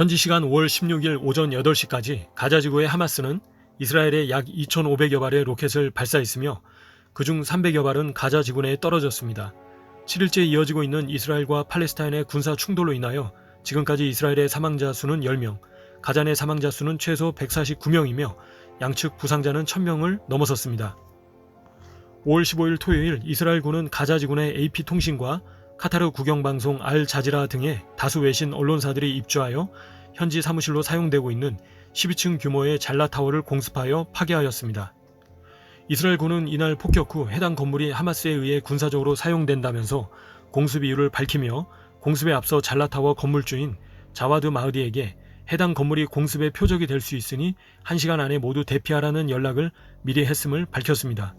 현지 시간 5월 16일 오전 8시까지 가자 지구의 하마스는 이스라엘에 약 2,500여 발의 로켓을 발사했으며 그중 300여 발은 가자 지구 내에 떨어졌습니다. 7일째 이어지고 있는 이스라엘과 팔레스타인의 군사 충돌로 인하여 지금까지 이스라엘의 사망자 수는 10명, 가자 내 사망자 수는 최소 149명이며 양측 부상자는 1000명을 넘어섰습니다. 5월 15일 토요일 이스라엘군은 가자 지구 내 AP통신과 카타르 국영방송 알 자지라 등의 다수 외신 언론사들이 입주하여 현지 사무실로 사용되고 있는 12층 규모의 잘라타워를 공습하여 파괴하였습니다. 이스라엘군은 이날 폭격 후 해당 건물이 하마스에 의해 군사적으로 사용된다면서 공습 이유를 밝히며 공습에 앞서 잘라타워 건물주인 자와드 마흐디에게 해당 건물이 공습의 표적이 될 수 있으니 1시간 안에 모두 대피하라는 연락을 미리 했음을 밝혔습니다.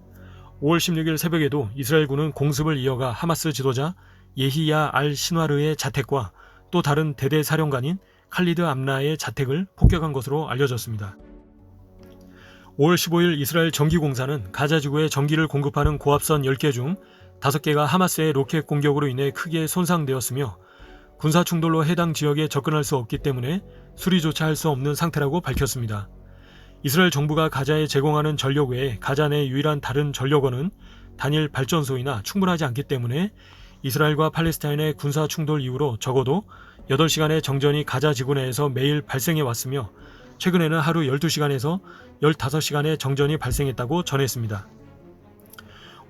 5월 16일 새벽에도 이스라엘군은 공습을 이어가 하마스 지도자 예히야 알 신와르의 자택과 또 다른 대대 사령관인 칼리드 암라의 자택을 폭격한 것으로 알려졌습니다. 5월 15일 이스라엘 전기공사는 가자 지구에 전기를 공급하는 고압선 10개 중 5개가 하마스의 로켓 공격으로 인해 크게 손상되었으며 군사 충돌로 해당 지역에 접근할 수 없기 때문에 수리조차 할 수 없는 상태라고 밝혔습니다. 이스라엘 정부가 가자에 제공하는 전력 외에 가자 내 유일한 다른 전력원은 단일 발전소이나 충분하지 않기 때문에 이스라엘과 팔레스타인의 군사 충돌 이후로 적어도 8시간의 정전이 가자 지구 내에서 매일 발생해 왔으며 최근에는 하루 12시간에서 15시간의 정전이 발생했다고 전했습니다.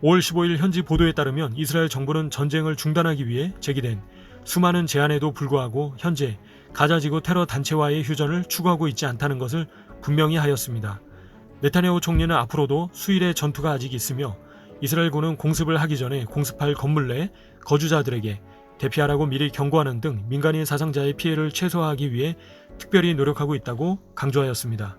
5월 15일 현지 보도에 따르면 이스라엘 정부는 전쟁을 중단하기 위해 제기된 수많은 제안에도 불구하고 현재 가자 지구 테러 단체와의 휴전을 추구하고 있지 않다는 것을 분명히 하였습니다. 네타냐후 총리는 앞으로도 수일의 전투가 아직 있으며 이스라엘군은 공습을 하기 전에 공습할 건물 내 거주자들에게 대피하라고 미리 경고하는 등 민간인 사상자의 피해를 최소화하기 위해 특별히 노력하고 있다고 강조하였습니다.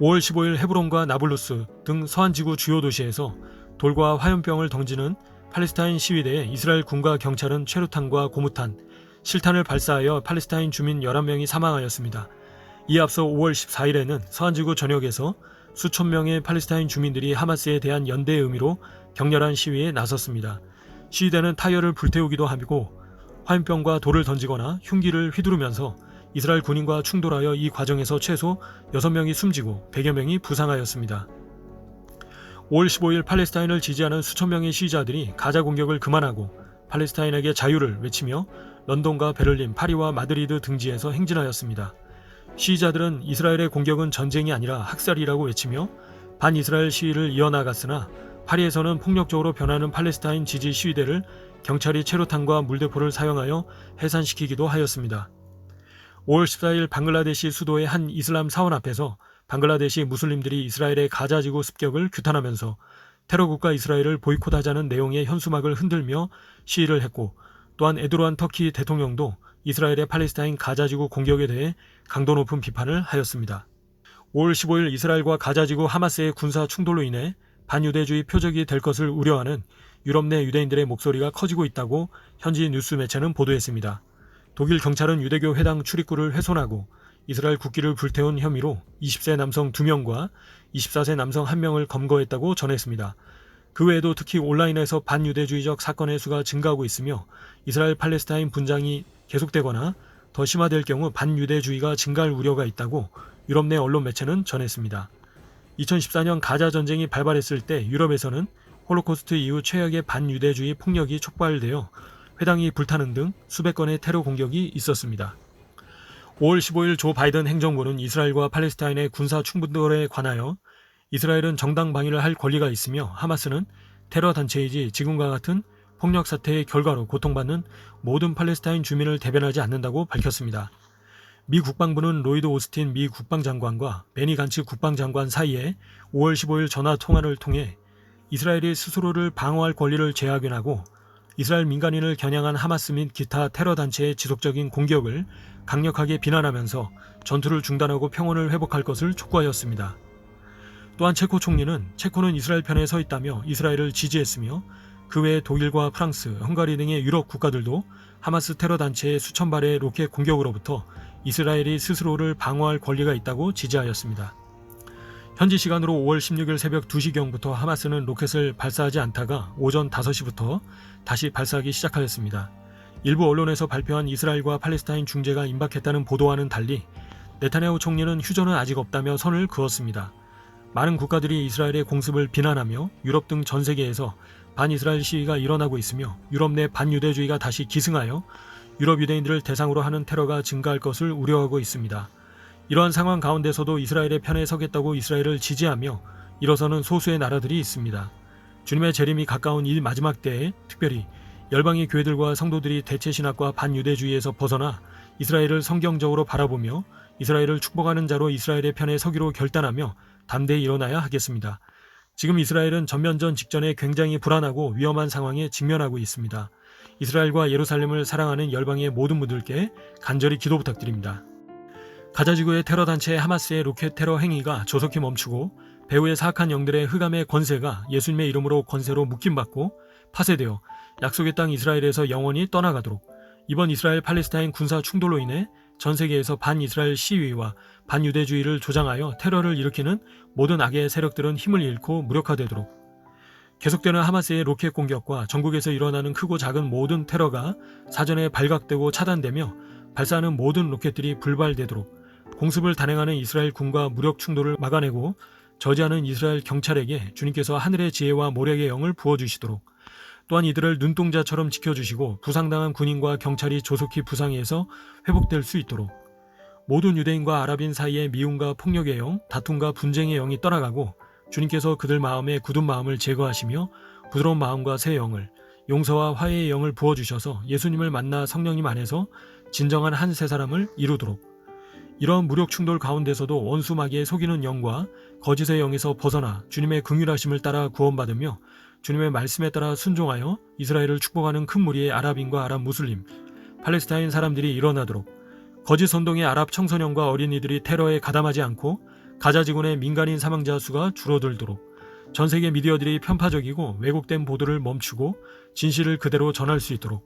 5월 15일 헤브론과 나블루스 등 서한 지구 주요 도시에서 돌과 화염병을 던지는 팔레스타인 시위대에 이스라엘 군과 경찰은 최루탄과 고무탄, 실탄을 발사하여 팔레스타인 주민 11명이 사망하였습니다. 이에 앞서 5월 14일에는 서한지구 전역에서 수천 명의 팔레스타인 주민들이 하마스에 대한 연대의 의미로 격렬한 시위에 나섰습니다. 시위대는 타이어를 불태우기도 하고 화염병과 돌을 던지거나 흉기를 휘두르면서 이스라엘 군인과 충돌하여 이 과정에서 최소 6명이 숨지고 100여 명이 부상하였습니다. 5월 15일 팔레스타인을 지지하는 수천 명의 시위자들이 가자 공격을 그만하고 팔레스타인에게 자유를 외치며 런던과 베를린, 파리와 마드리드 등지에서 행진하였습니다. 시위자들은 이스라엘의 공격은 전쟁이 아니라 학살이라고 외치며 반이스라엘 시위를 이어나갔으나 파리에서는 폭력적으로 변하는 팔레스타인 지지 시위대를 경찰이 체로탄과 물대포를 사용하여 해산시키기도 하였습니다. 5월 14일 방글라데시 수도의 한 이슬람 사원 앞에서 방글라데시 무슬림들이 이스라엘의 가자지구 습격을 규탄하면서 테러국가 이스라엘을 보이콧하자는 내용의 현수막을 흔들며 시위를 했고 또한 에드로안 터키 대통령도 이스라엘의 팔레스타인 가자지구 공격에 대해 강도 높은 비판을 하였습니다. 5월 15일 이스라엘과 가자지구 하마스의 군사 충돌로 인해 반유대주의 표적이 될 것을 우려하는 유럽 내 유대인들의 목소리가 커지고 있다고 현지 뉴스 매체는 보도했습니다. 독일 경찰은 유대교 회당 출입구를 훼손하고 이스라엘 국기를 불태운 혐의로 20세 남성 2명과 24세 남성 1명을 검거했다고 전했습니다. 그 외에도 특히 온라인에서 반유대주의적 사건의 수가 증가하고 있으며 이스라엘 팔레스타인 분장이 계속되거나 더 심화될 경우 반유대주의가 증가할 우려가 있다고 유럽 내 언론 매체는 전했습니다. 2014년 가자 전쟁이 발발했을 때 유럽에서는 홀로코스트 이후 최악의 반유대주의 폭력이 촉발되어 회당이 불타는 등 수백 건의 테러 공격이 있었습니다. 5월 15일 조 바이든 행정부는 이스라엘과 팔레스타인의 군사 충돌에 관하여 이스라엘은 정당 방위를 할 권리가 있으며 하마스는 테러 단체이지 지금과 같은 폭력 사태의 결과로 고통받는 모든 팔레스타인 주민을 대변하지 않는다고 밝혔습니다. 미 국방부는 로이드 오스틴 미 국방장관과 베니 간츠 국방장관 사이에 5월 15일 전화 통화를 통해 이스라엘이 스스로를 방어할 권리를 재확인하고 이스라엘 민간인을 겨냥한 하마스 및 기타 테러 단체의 지속적인 공격을 강력하게 비난하면서 전투를 중단하고 평온을 회복할 것을 촉구하였습니다. 또한 체코 총리는 체코는 이스라엘 편에 서 있다며 이스라엘을 지지했으며 그 외에 독일과 프랑스, 헝가리 등의 유럽 국가들도 하마스 테러 단체의 수천 발의 로켓 공격으로부터 이스라엘이 스스로를 방어할 권리가 있다고 지지하였습니다. 현지 시간으로 5월 16일 새벽 2시경부터 하마스는 로켓을 발사하지 않다가 오전 5시부터 다시 발사하기 시작하였습니다. 일부 언론에서 발표한 이스라엘과 팔레스타인 중재가 임박했다는 보도와는 달리 네타냐후 총리는 휴전은 아직 없다며 선을 그었습니다. 많은 국가들이 이스라엘의 공습을 비난하며 유럽 등 전 세계에서 반이스라엘 시위가 일어나고 있으며 유럽 내 반유대주의가 다시 기승하여 유럽 유대인들을 대상으로 하는 테러가 증가할 것을 우려하고 있습니다. 이러한 상황 가운데서도 이스라엘의 편에 서겠다고 이스라엘을 지지하며 일어서는 소수의 나라들이 있습니다. 주님의 재림이 가까운 이 마지막 때에 특별히 열방의 교회들과 성도들이 대체 신학과 반유대주의에서 벗어나 이스라엘을 성경적으로 바라보며 이스라엘을 축복하는 자로 이스라엘의 편에 서기로 결단하며 담대히 일어나야 하겠습니다. 지금 이스라엘은 전면전 직전에 굉장히 불안하고 위험한 상황에 직면하고 있습니다. 이스라엘과 예루살렘을 사랑하는 열방의 모든 분들께 간절히 기도 부탁드립니다. 가자 지구의 테러 단체 하마스의 로켓 테러 행위가 조속히 멈추고 배후의 사악한 영들의 흑암의 권세가 예수님의 이름으로 권세로 묶임받고 파쇄되어 약속의 땅 이스라엘에서 영원히 떠나가도록 이번 이스라엘 팔레스타인 군사 충돌로 인해 전 세계에서 반이스라엘 시위와 반유대주의를 조장하여 테러를 일으키는 모든 악의 세력들은 힘을 잃고 무력화되도록 계속되는 하마스의 로켓 공격과 전국에서 일어나는 크고 작은 모든 테러가 사전에 발각되고 차단되며 발사하는 모든 로켓들이 불발되도록 공습을 단행하는 이스라엘 군과 무력 충돌을 막아내고 저지하는 이스라엘 경찰에게 주님께서 하늘의 지혜와 모략의 영을 부어주시도록 또한 이들을 눈동자처럼 지켜주시고 부상당한 군인과 경찰이 조속히 부상해서 회복될 수 있도록 모든 유대인과 아랍인 사이의 미움과 폭력의 영, 다툼과 분쟁의 영이 떠나가고 주님께서 그들 마음에 굳은 마음을 제거하시며 부드러운 마음과 새 영을 용서와 화해의 영을 부어 주셔서 예수님을 만나 성령님 안에서 진정한 한 세 사람을 이루도록. 이러한 무력 충돌 가운데서도 원수 마귀의 속이는 영과 거짓의 영에서 벗어나 주님의 긍휼하심을 따라 구원받으며 주님의 말씀에 따라 순종하여 이스라엘을 축복하는 큰 무리의 아랍인과 아랍 무슬림, 팔레스타인 사람들이 일어나도록. 거짓 선동의 아랍 청소년과 어린이들이 테러에 가담하지 않고 가자 지군의 민간인 사망자 수가 줄어들도록 전 세계 미디어들이 편파적이고 왜곡된 보도를 멈추고 진실을 그대로 전할 수 있도록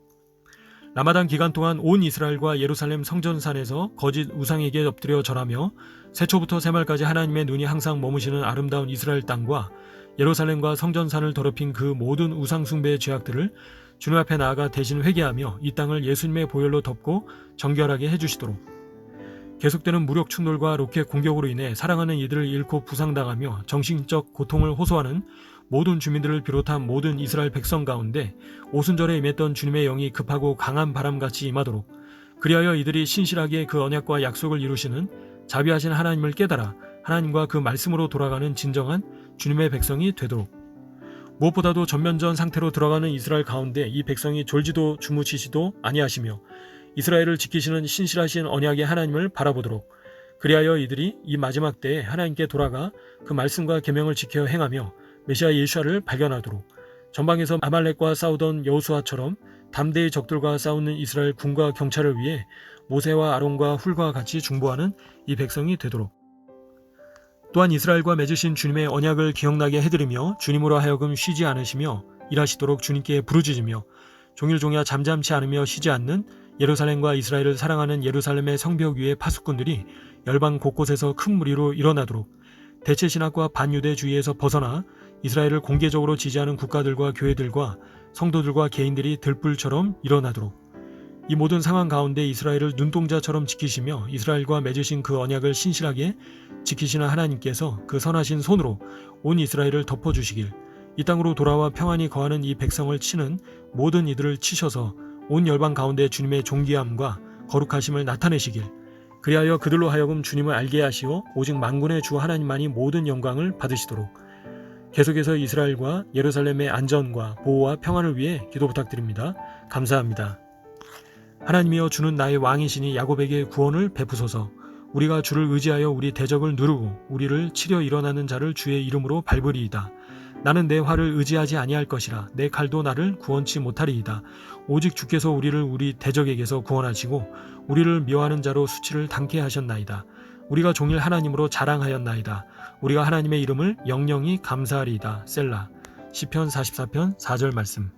라마단 기간 동안 온 이스라엘과 예루살렘 성전산에서 거짓 우상에게 엎드려 절하며 새초부터 새말까지 하나님의 눈이 항상 머무시는 아름다운 이스라엘 땅과 예루살렘과 성전산을 더럽힌 그 모든 우상숭배의 죄악들을 주님 앞에 나아가 대신 회개하며 이 땅을 예수님의 보혈로 덮고 정결하게 해주시도록 계속되는 무력 충돌과 로켓 공격으로 인해 사랑하는 이들을 잃고 부상당하며 정신적 고통을 호소하는 모든 주민들을 비롯한 모든 이스라엘 백성 가운데 오순절에 임했던 주님의 영이 급하고 강한 바람같이 임하도록 그리하여 이들이 신실하게 그 언약과 약속을 이루시는 자비하신 하나님을 깨달아 하나님과 그 말씀으로 돌아가는 진정한 주님의 백성이 되도록. 무엇보다도 전면전 상태로 들어가는 이스라엘 가운데 이 백성이 졸지도 주무시지도 아니하시며 이스라엘을 지키시는 신실하신 언약의 하나님을 바라보도록. 그리하여 이들이 이 마지막 때에 하나님께 돌아가 그 말씀과 계명을 지켜 행하며 메시아 예수아를 발견하도록. 전방에서 아말렉과 싸우던 여호수아처럼 담대히 적들과 싸우는 이스라엘 군과 경찰을 위해 모세와 아론과 훌과 같이 중보하는 이 백성이 되도록. 또한 이스라엘과 맺으신 주님의 언약을 기억나게 해드리며 주님으로 하여금 쉬지 않으시며 일하시도록 주님께 부르짖으며 종일종야 잠잠치 않으며 쉬지 않는 예루살렘과 이스라엘을 사랑하는 예루살렘의 성벽 위의 파수꾼들이 열방 곳곳에서 큰 무리로 일어나도록 대체 신학과 반유대주의에서 벗어나 이스라엘을 공개적으로 지지하는 국가들과 교회들과 성도들과 개인들이 들불처럼 일어나도록 이 모든 상황 가운데 이스라엘을 눈동자처럼 지키시며 이스라엘과 맺으신 그 언약을 신실하게 지키시는 하나님께서 그 선하신 손으로 온 이스라엘을 덮어주시길 이 땅으로 돌아와 평안히 거하는 이 백성을 치는 모든 이들을 치셔서 온 열방 가운데 주님의 존귀함과 거룩하심을 나타내시길 그리하여 그들로 하여금 주님을 알게 하시어 오직 만군의 주 하나님만이 모든 영광을 받으시도록 계속해서 이스라엘과 예루살렘의 안전과 보호와 평안을 위해 기도 부탁드립니다. 감사합니다. 하나님이여 주는 나의 왕이시니 야곱에게 구원을 베푸소서. 우리가 주를 의지하여 우리 대적을 누르고 우리를 치려 일어나는 자를 주의 이름으로 밟으리이다. 나는 내 활을 의지하지 아니할 것이라 내 칼도 나를 구원치 못하리이다. 오직 주께서 우리를 우리 대적에게서 구원하시고 우리를 미워하는 자로 수치를 당케 하셨나이다. 우리가 종일 하나님으로 자랑하였나이다. 우리가 하나님의 이름을 영영히 감사하리이다. 셀라. 시편 44편 4절 말씀.